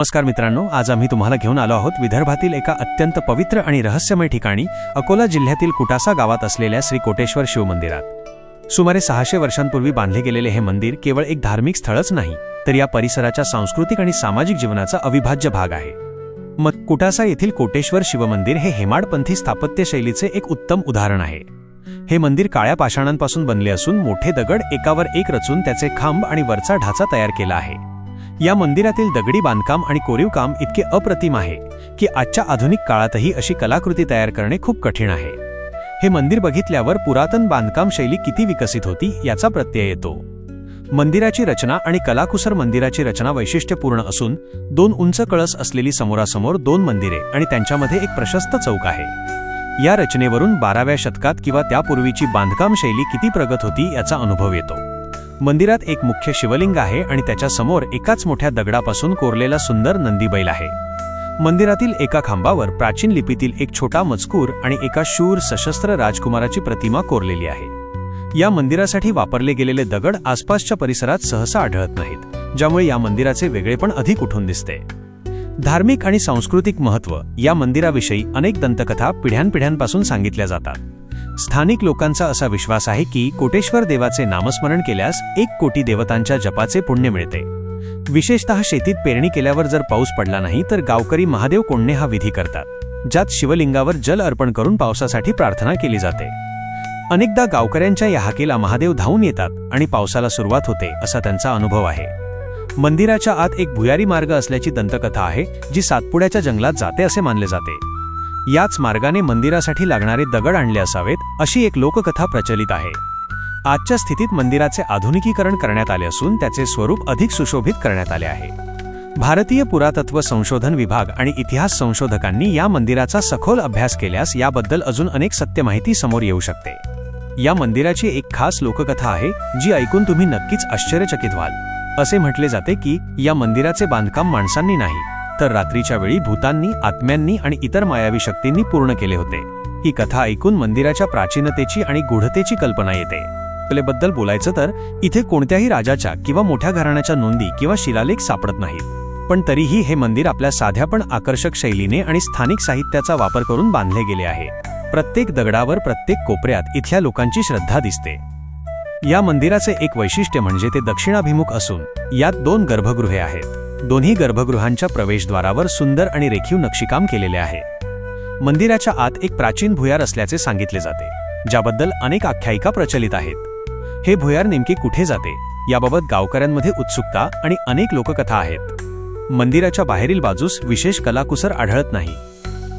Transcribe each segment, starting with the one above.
नमस्कार मित्रांनो आज आम्ही तुम्हाला घेऊन आलो आहोत विदर्भातील एका अत्यंत पवित्र आणि रहस्यमय ठिकाणी अकोला जिल्ह्यातील कुटासा गावात असलेल्या श्री कोटेश्वर शिवमंदिरात. सुमारे सहाशे वर्षांपूर्वी बांधले गेलेले हे मंदिर केवळ एक धार्मिक स्थळच नाही तर या परिसराच्या सांस्कृतिक आणि सामाजिक जीवनाचा अविभाज्य भाग आहे. मग कुटासा येथील कोटेश्वर शिवमंदिर हे हेमाडपंथी स्थापत्यशैलीचे एक उत्तम उदाहरण आहे. हे मंदिर काळ्या पाषाणांपासून बनले असून मोठे दगड एकावर एक रचून त्याचे खांब आणि वरचा ढाचा तयार केला आहे. या मंदिरातील दगडी बांधकाम आणि कोरीव काम इतके अप्रतिम आहे की आजच्या आधुनिक काळातही अशी कलाकृती तयार करणे खूप कठीण आहे. हे मंदिर बघितल्यावर पुरातन बांधकाम शैली किती विकसित होती याचा प्रत्यय येतो. मंदिराची रचना आणि कलाकुसर मंदिराची रचना वैशिष्ट्यपूर्ण असून दोन उंच कळस असलेली समोरासमोर दोन मंदिरे आणि त्यांच्यामध्ये एक प्रशस्त चौक आहे. या रचनेवरून बाराव्या शतकात किंवा त्यापूर्वीची बांधकाम शैली किती प्रगत होती याचा अनुभव येतो. मंदिरात एक मुख्य शिवलिंग आहे आणि त्याच्यासमोर एकाच मोठ्या दगडापासून कोरलेला सुंदर नंदीबैल आहे. मंदिरातील एका खांबावर प्राचीन लिपीतील एक छोटा मजकूर आणि एका शूर सशस्त्र राजकुमाराची प्रतिमा कोरलेली आहे. या मंदिरासाठी वापरले गेलेले दगड आसपासच्या परिसरात सहसा आढळत नाहीत ज्यामुळे या मंदिराचे वेगळेपण अधिक उठून दिसते. धार्मिक आणि सांस्कृतिक महत्त्व या मंदिराविषयी अनेक दंतकथा पिढ्यानपिढ्यांपासून सांगितल्या जातात. स्थानिक लोकांचा असा विश्वास आहे की कोटेश्वर देवाचे नामस्मरण केल्यास एक कोटी देवतांच्या जपाचे पुण्य मिळते. विशेषतः शेतीत पेरणी केल्यावर जर पाऊस पडला नाही तर गावकरी महादेव कोंडणे हा विधी करतात ज्यात शिवलिंगावर जल अर्पण करून पावसासाठी प्रार्थना केली जाते. अनेकदा गावकऱ्यांच्या या हाकेला महादेव धावून येतात आणि पावसाला सुरुवात होते असा त्यांचा अनुभव आहे. मंदिराच्या आत एक भुयारी मार्ग असल्याची दंतकथा आहे जी सातपुड्याच्या जंगलात जाते असे मानले जाते. याच मार्गाने मंदिरासाठी लागणारे दगड आणले असावेत अशी एक लोककथा प्रचलित आहे. आजच्या स्थितीत मंदिराचे आधुनिकीकरण करण्यात आले असून त्याचे स्वरूप अधिक सुशोभित करण्यात आले आहे. भारतीय पुरातत्व संशोधन विभाग आणि इतिहास संशोधकांनी या मंदिराचा सखोल अभ्यास केल्यास याबद्दल अजून अनेक सत्य माहिती समोर येऊ शकते. या मंदिराची एक खास लोककथा आहे जी ऐकून तुम्ही नक्कीच आश्चर्यचकित व्हाल. असे म्हटले जाते की या मंदिराचे बांधकाम माणसांनी नाही तर रात्रीच्या वेळी भूतांनी आत्म्यांनी आणि इतर मायावी शक्तींनी पूर्ण केले होते. ही कथा ऐकून मंदिराच्या प्राचीनतेची आणि गूढतेची कल्पना येते. कलेबद्दल बोलायचं तर इथे कोणत्याही राजाच्या किंवा मोठ्या घराण्याच्या नोंदी किंवा शिलालेख सापडत नाहीत. पण तरीही हे मंदिर आपल्या साध्या पण आकर्षक शैलीने आणि स्थानिक साहित्याचा वापर करून बांधले गेले आहे. प्रत्येक दगडावर प्रत्येक कोपऱ्यात इथल्या लोकांची श्रद्धा दिसते. या मंदिराचे एक वैशिष्ट्य म्हणजे ते दक्षिणाभिमुख असून यात दोन गर्भगृहे आहेत. दोन्ही गर्भगृहांच्या प्रवेशद्वारावर सुंदर आणि रेखीव नक्षीकाम केलेले आहे. मंदिराच्या आत एक प्राचीन भुयार असल्याचे सांगितले जाते ज्याबद्दल अनेक आख्यायिका प्रचलित आहेत. हे भुयार नेमके कुठे जाते याबाबत गावकऱ्यांमध्ये उत्सुकता आणि अनेक लोककथा आहेत. मंदिराच्या बाहेरील बाजूस विशेष कलाकुसर आढळत नाही.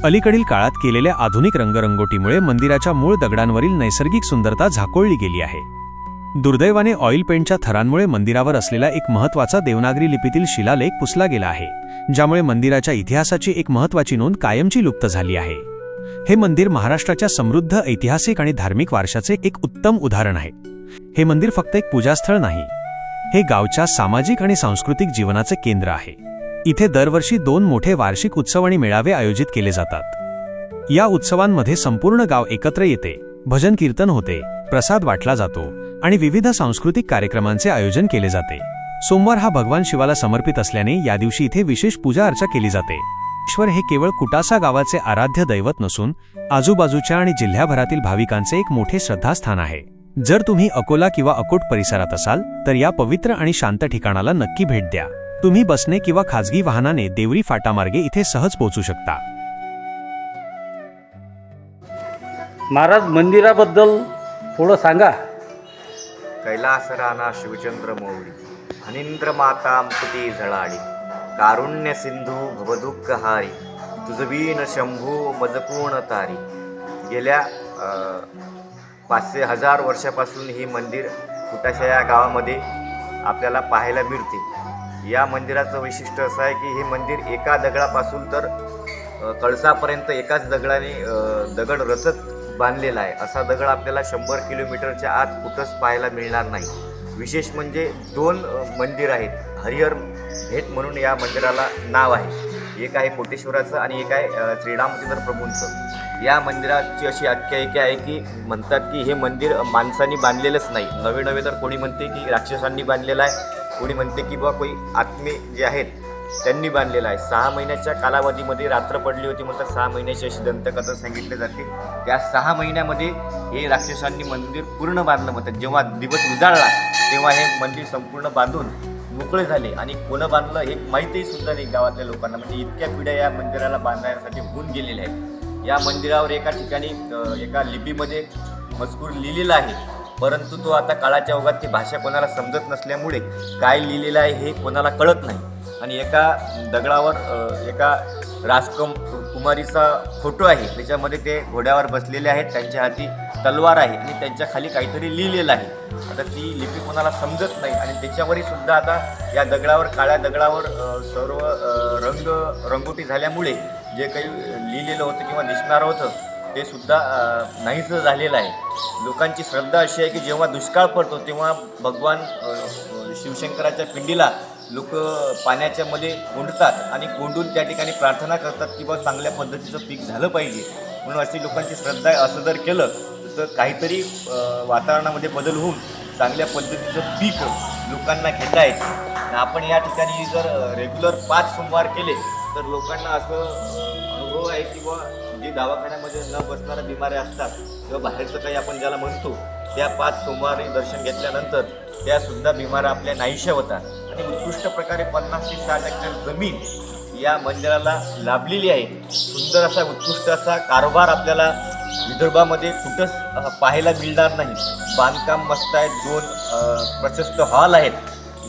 अलीकडील काळात केलेल्या आधुनिक रंगरंगोटीमुळे मंदिराच्या मूळ दगडांवरील नैसर्गिक सुंदरता झाकोळली गेली आहे. दुर्दैवाने ऑइल पेंटच्या थरांमुळे मंदिरावर असलेला एक महत्त्वाचा देवनागरी लिपीतील शिलालेख पुसला गेला आहे ज्यामुळे मंदिराच्या इतिहासाची एक महत्वाची नोंद कायमची लुप्त झाली आहे. हे मंदिर महाराष्ट्राच्या समृद्ध ऐतिहासिक आणि धार्मिक वारशाचे एक उत्तम उदाहरण आहे. हे मंदिर फक्त एक पूजास्थळ नाही हे गावच्या सामाजिक आणि सांस्कृतिक जीवनाचे केंद्र आहे. इथे दरवर्षी दोन मोठे वार्षिक उत्सव आणि मेळावे आयोजित केले जातात. या उत्सवांमध्ये संपूर्ण गाव एकत्र येते भजन कीर्तन होते प्रसाद वाटला जातो आणि विविध सांस्कृतिक कार्यक्रमांचे आयोजन केले जाते. सोमवार हा भगवान शिवाला समर्पित असल्याने या दिवशी इथे विशेष पूजा अर्चा केली जाते. ईश्वर हे केवळ कुटासा गावाचे आराध्य दैवत नसून आजूबाजूच्या आणि जिल्ह्याभरातील भाविकांचे एक मोठे श्रद्धास्थान आहे. जर तुम्ही अकोला किंवा अकोट परिसरात असाल तर या पवित्र आणि शांत ठिकाणाला नक्की भेट द्या. तुम्ही बसने किंवा खाजगी वाहनाने देवरी फाटामार्गे इथे सहज पोहोचू शकता. महाराज मंदिराबद्दल पुढं सांगा. कैलास राणा शिवचंद्र मोवळी अनिंद्र माता मुकुटी झळाळी कारुण्य सिंधू भवदुःख हारी तुझबीन शंभू मजपूर्ण तारी. गेल्या पाचशे हजार वर्षापासून ही मंदिर कुटाशा या गावामध्ये आपल्याला पाहायला मिळते? या मंदिराचं वैशिष्ट्य असं आहे की हे मंदिर एका दगडापासून तर कळसापर्यंत एकाच दगडाने दगड रचत बांधलेला आहे. असा दगड आपल्याला शंभर किलोमीटरच्या आत कुठंच पाहायला मिळणार नाही. विशेष म्हणजे दोन मंदिर आहेत. हरिहर भेट म्हणून या मंदिराला नाव आहे. एक आहे कोटेश्वराचं आणि एक आहे श्रीरामचंद्र प्रभूंचं. या मंदिराची अशी आख्यायिका आहे की म्हणतात की हे मंदिर माणसांनी बांधलेलंच नाही. नवे नवे तर कोणी म्हणते की राक्षसांनी बांधलेलं आहे. कोणी म्हणते की बा कोणी आत्मे जे आहेत त्यांनी बांधलेला आहे. सहा महिन्याच्या कालावधीमध्ये रात्र पडली होती म्हणतात सहा महिन्याची अशी दंतकथा सांगितली जाते. त्या सहा महिन्यामध्ये हे राक्षसांनी मंदिर पूर्ण बांधलं म्हणतात. जेव्हा दिवस उजाळला तेव्हा हे मंदिर संपूर्ण बांधून मोकळे झाले. आणि कोणं बांधलं हे माहितीही सुद्धा नाही गावातल्या लोकांना. म्हणजे इतक्या पिढ्या या मंदिराला बांधण्यासाठी होऊन गेलेल्या आहेत. या मंदिरावर एका ठिकाणी एका लिपीमध्ये मजकूर लिहिलेला आहे. परंतु तो आता काळाच्या ओघात ती भाषा कोणाला समजत नसल्यामुळे काय लिहिलेलं आहे हे कोणाला कळत नाही. आणि एका दगडावर एका राजकम कुमारीचा फोटो आहे. त्याच्यामध्ये ते घोड्यावर बसलेले आहेत. त्यांच्या हाती तलवार आहे. आणि त्यांच्या खाली काहीतरी लिहिलेलं आहे. आता ती लिपी कोणाला समजत नाही. आणि त्याच्यावरही सुद्धा आता या दगडावर काळ्या दगडावर सर्व रंग रंगोटी झाल्यामुळे जे काही लिहिलेलं होतं किंवा दिसणारं होतं ते सुद्धा नाहीचं नाहीसं झालेलं आहे. लोकांची श्रद्धा अशी आहे की जेव्हा दुष्काळ पडतो तेव्हा भगवान शिवशंकराच्या पिंडीला लोक पाण्याच्या मध्ये कोंडतात आणि कोंडून त्या ठिकाणी प्रार्थना करतात की बा चांगल्या पद्धतीचं पीक झालं पाहिजे. म्हणून अशी लोकांची श्रद्धा आहे असं जर केलं तर काहीतरी वातावरणामध्ये बदल होऊन चांगल्या पद्धतीचं पीक लोकांना घेता येते आपण या ठिकाणी जर रेग्युलर पाच सोमवार केले तर लोकांना असं अनुभव आहे की बा जे दवाखान्यामध्ये न बसणाऱ्या बिमाऱ्या असतात किंवा बाहेरचं काही आपण ज्याला म्हणतो त्या पाच सोमवारी दर्शन घेतल्यानंतर त्यासुद्धा बिमाऱ्या आपल्या नाहीशा होतात. आणि उत्कृष्ट प्रकारे पन्नास ते साठ हेक्टर जमीन या मंदिराला लाभलेली आहे. सुंदर असा उत्कृष्ट असा कारभार आपल्याला विदर्भामध्ये कुठंच पाहायला मिळणार नाही. बांधकाम मस्त आहेत दोन प्रशस्त हॉल आहेत.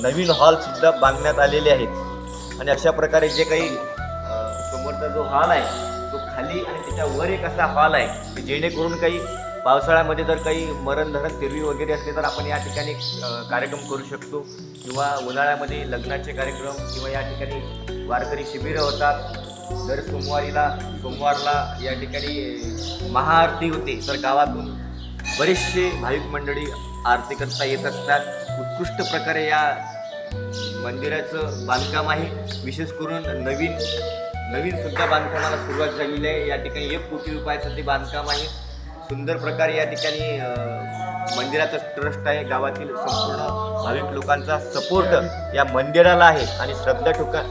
नवीन हॉलसुद्धा बांधण्यात आलेले आहेत. आणि अशा प्रकारे जे काही समोरचा जो हॉल आहे तो खाली आणि त्याच्यावर एक असा हॉल आहे की जेणेकरून काही पावसाळ्यामध्ये जर काही मरण धरण तिरवी वगैरे असले तर आपण या ठिकाणी कार्यक्रम करू शकतो. किंवा उन्हाळ्यामध्ये लग्नाचे कार्यक्रम किंवा या ठिकाणी वारकरी शिबिरं होतात. दर सोमवारीला सोमवारला या ठिकाणी महाआरती होते. तर गावातून बरेचसे भाविक मंडळी आरती करता येत असतात. उत्कृष्ट प्रकारे या मंदिराचं बांधकाम आहे. विशेष करून नवीन नवीन सुद्धा बांधकामाला सुरुवात झालेली आहे. या ठिकाणी एक कोटी रुपयाचं ते बांधकाम आहे. सुंदर प्रकारे या ठिकाणी मंदिराचा मंदिराचं ट्रस्ट आहे. गावातील संपूर्ण भाविक लोकांचा सपोर्ट या मंदिराला आहे आणि श्रद्धा ठोका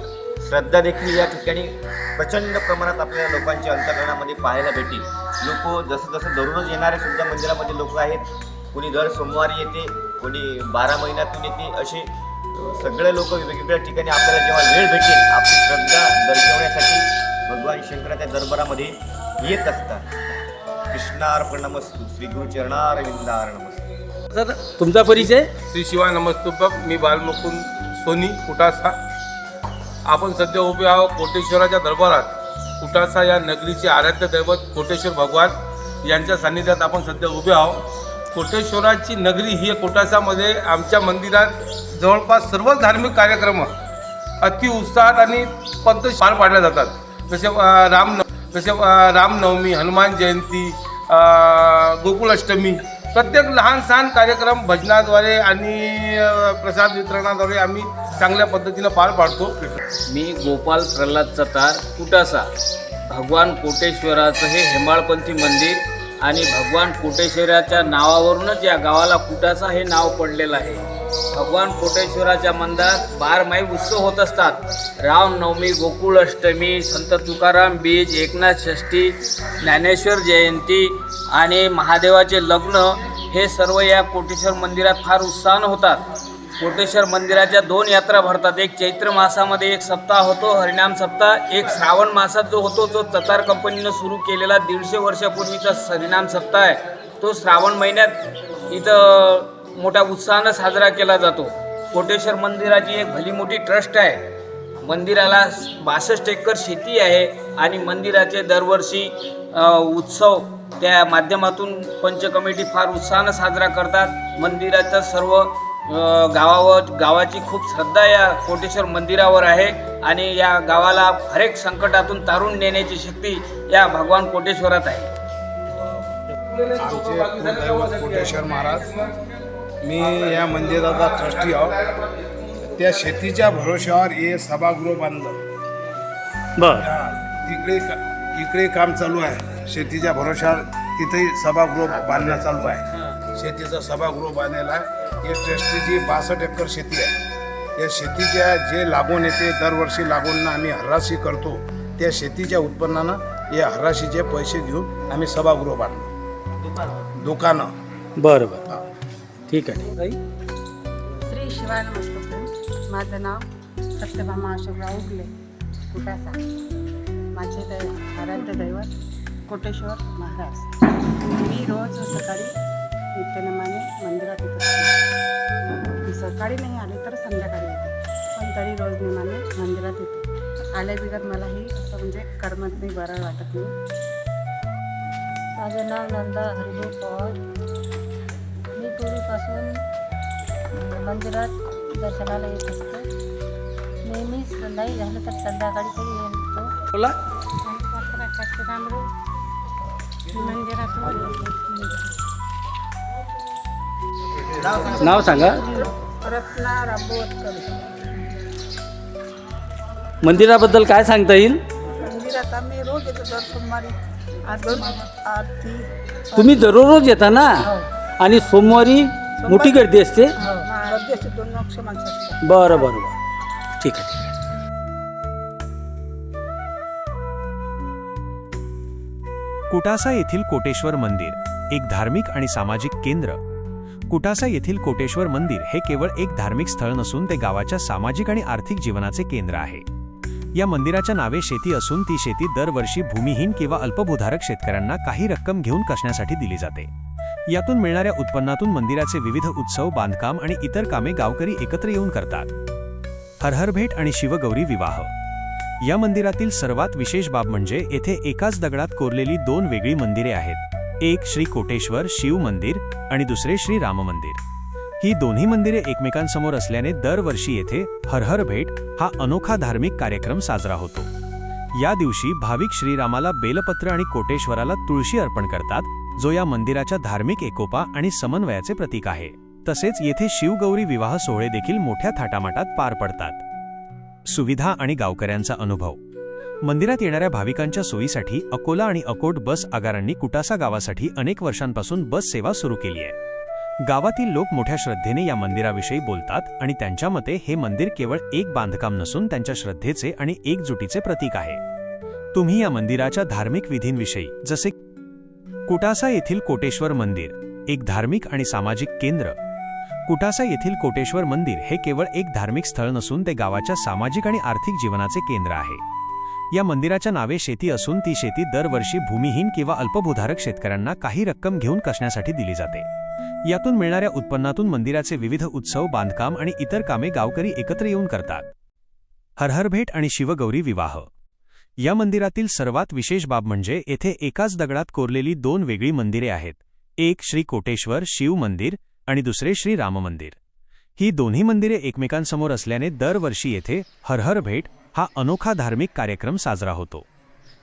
श्रद्धा देखील या ठिकाणी प्रचंड प्रमाणात आपल्याला लोकांच्या अंतकरणामध्ये पाहायला भेटेल लोक जसं जसं दररोज येणारे सुद्धा मंदिरामध्ये लोक आहेत. कोणी दर सोमवारी येते कोणी बारा महिन्यातून येते असे सगळे लोक वेगवेगळ्या ठिकाणी आपल्याला जेव्हा वेळ भेटेल आपली श्रद्धा दर्शवण्यासाठी भगवान शंकराच्या दरबारामध्ये येत असतात. कृष्णार्पण नमस्तू श्री गुरुचरणार विंदार नमस्तू तर तुमचा परिचय? श्री शिवाय नमस्तुभक मी बालमुकुंद सोनी कुटासा. आपण सध्या उभे आहोत कोटेश्वराच्या दरबारात. कुटासा या नगरीचे आराध्य दैवत कोटेश्वर भगवान यांच्या सान्निध्यात आपण सध्या उभे आहोत. कोटेश्वराची नगरी ही कोटासामध्ये आमच्या मंदिरात जवळपास सर्व धार्मिक कार्यक्रम अति उत्साहात आणि पद्धत पार पाडल्या जातात. जसे अं, राम जसे रामनवमी हनुमान जयंती गोकुळाष्टमी प्रत्येक लहान सहान कार्यक्रम भजनाद्वारे आणि प्रसाद वितरणाद्वारे आम्ही चांगल्या पद्धतीनं पार पाडतो. मी गोपाल प्रल्हाद चतार कुटासा. भगवान कोटेश्वराचं हे हेमाळपंथी मंदिर आणि भगवान कोटेश्वराच्या नावावरूनच या गावाला कुटासा हे नाव पडलेलं आहे. भगवान कोटेश्वराच्या मंदिरात बारमाही उत्सव होत असतात. रामनवमी गोकुळाष्टमी संत तुकाराम बीज एकनाथ षष्ठी ज्ञानेश्वर जयंती आणि महादेवाचे लग्न हे सर्व या कोटेश्वर मंदिरात फार उत्साहानं होतात. कोटेश्वर मंदिराच्या दोन यात्रा भरतात. एक चैत्र मासामध्ये एक सप्ताह होतो हरिणाम सप्ताह. एक श्रावण मासात जो होतो जो ततार कंपनीनं सुरू केलेला दीडशे वर्षापूर्वीचा हरिणाम सप्ताह आहे. तो श्रावण महिन्यात इथं मोठ्या उत्साहानं साजरा केला जातो. कोटेश्वर मंदिराची एक भली मोठी ट्रस्ट आहे. मंदिराला बासष्ट एकर शेती आहे आणि मंदिराचे दरवर्षी उत्सव त्या माध्यमातून पंच कमिटी फार उत्साहानं साजरा करतात. मंदिराचं सर्व गावावर गावाची खूप श्रद्धा या कोटेश्वर मंदिरावर आहे आणि या गावाला हरेक संकटातून तारून नेण्याची शक्ती या भगवान कोटेश्वरात आहे. आमचे कोटेश्वर महाराज मी या मंदिराचा ट्रस्टी आहो. त्या शेतीच्या भरोश्यावर हे सभागृह बांधलं. बर. हा, तिकडे का- इकडे काम चालू आहे. शेतीच्या भरोश्यावर तिथेही सभागृह बांधणं चालू आहे. शेतीचं सभागृह बांधायला आहे हे ट्रस्टीची बासष्ट एकर शेती आहे. या शेतीच्या जे लागून येते दरवर्षी लागून आम्ही हर्राशी करतो त्या शेतीच्या उत्पन्नानं या हर्राशीचे पैसे घेऊन आम्ही सभागृह बांधलो. दुकानं. बरं बरं. ठीक आहे. ताई श्री शिवाय नमस्कार माझं नाव सत्यभामा अशोकराव उगले. कुटासा माझे दै आराध्य दैवत कोटेश्वर महाराज. मी रोज सकाळी नित्यनेमाने मंदिरात येत असते. मी सकाळी नाही आले तर संध्याकाळी येते. पण तरी रोज नेमाने मंदिरात येते. आल्या बिगर मलाही असं म्हणजे करमत नाही बरं वाटत नाही. माझं नाव नंदा हरिभाऊ पवार. मंदिरात दर्शनाला येत असते. नेहमीच नाही झालं तर संध्याकाळी तरी येतो. बोला. नाव सांगा. रत्ना राबवतकर मंदिराबद्दल काय सांगता येईल? मंदिरात आम्ही रोज येतो दर सोमवारी आरती आरती तुम्ही दररोज येता ना? आणि सोमवारी मोठी गर्दी असते? दोन माणसं असतात. बरं बरं बरं. ठीक आहे. कुटासा येथील कोटेश्वर मंदिर एक धार्मिक आणि सामाजिक केंद्र. कुटासा येथील कोटेश्वर मंदिर हे केवळ एक धार्मिक स्थळ नसून ते गावाच्या सामाजिक आणि आर्थिक जीवनाचे केंद्र आहे. या मंदिराच्या नावे शेती असून ती शेती दरवर्षी भूमिहीन किंवा अल्पभूधारक शेतकऱ्यांना काही रक्कम घेऊन कसण्यासाठी दिली जाते. यातून मिळणाऱ्या उत्पन्नातून मंदिराचे विविध उत्सव बांधकाम आणि इतर कामे गावकरी एकत्र येऊन करतात. हरहर भेट आणि शिवगौरी विवाह. या मंदिरातील सर्वात विशेष बाब म्हणजे येथे एकाच दगडात कोरलेली दोन वेगळी मंदिरे आहेत. एक श्री कोटेश्वर शिव मंदिर आणि दुसरे श्री राम मंदिर. ही दोन्ही मंदिरे एकमेकांसमोर असल्याने दरवर्षी येथे हरहर भेट हा अनोखा धार्मिक कार्यक्रम साजरा होतो. या दिवशी भाविक श्रीरामाला बेलपत्र आणि कोटेश्वराला तुळशी अर्पण करतात जो या मंदिराच्या धार्मिक एकोपा आणि समन्वयाचे प्रतीक आहे. तसेच येथे शिवगौरी विवाह सोहळे देखील मोठ्या थाटामाटात पार पडतात. सुविधा आणि गावकऱ्यांचा अनुभव. मंदिरात येणाऱ्या भाविकांच्या सोयीसाठी अकोला आणि अकोट बस आगारांनी कुटासा गावासाठी अनेक वर्षांपासून बस सेवा सुरू केली आहे. गावातील लोक मोठ्या श्रद्धेने या मंदिराविषयी बोलतात आणि त्यांच्या मते हे मंदिर केवळ एक बांधकाम नसून त्यांच्या श्रद्धेचे आणि एकजुटीचे प्रतीक आहे. तुम्ही या मंदिराच्या धार्मिक विधींविषयी जसे कुटासा येथील कोटेश्वर मंदिर एक धार्मिक आणि सामाजिक केंद्र. कुटासा येथील कोटेश्वर मंदिर हे केवळ एक धार्मिक स्थळ नसून ते गावाच्या सामाजिक आणि आर्थिक जीवनाचे केंद्र आहे. या मंदिराच्या नावे शेती असून ती शेती दरवर्षी भूमिहीन किंवा अल्पभूधारक शेतकऱ्यांना काही रक्कम घेऊन कसण्यासाठी दिली जाते. यातून मिळणाऱ्या उत्पन्नातून मंदिराचे विविध उत्सव बांधकाम आणि इतर कामे गावकरी एकत्र येऊन करतात. हरहर भेट आणि शिवगौरी विवाह. या मंदिरातील सर्वात विशेष बाब म्हणजे येथे एकाच दगडात कोरलेली दोन वेगळी मंदिरे आहेत. एक श्री कोटेश्वर शिव मंदिर आणि दुसरे श्री राम मंदिर. ही दोन्ही मंदिरे एकमेकांसमोर असल्याने दरवर्षी येथे हरहर भेट हा अनोखा धार्मिक कार्यक्रम साजरा होतो.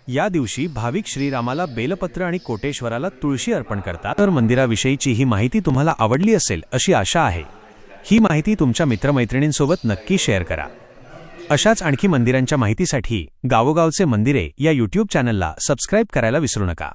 या दिवशी भाविक श्रीरामाला बेलपत्र आणि कोटेश्वराला तुळशी अर्पण करतात. तर मंदिराविषयीची ही माहिती तुम्हाला आवडली असेल अशी आशा आहे. ही माहिती तुमच्या मित्रमैत्रिणींसोबत नक्की शेअर करा. अशाच आणखी मंदिरांच्या माहितीसाठी गावोगावचे मंदिरे या यूट्यूब चॅनलला सबस्क्राईब करायला विसरू नका.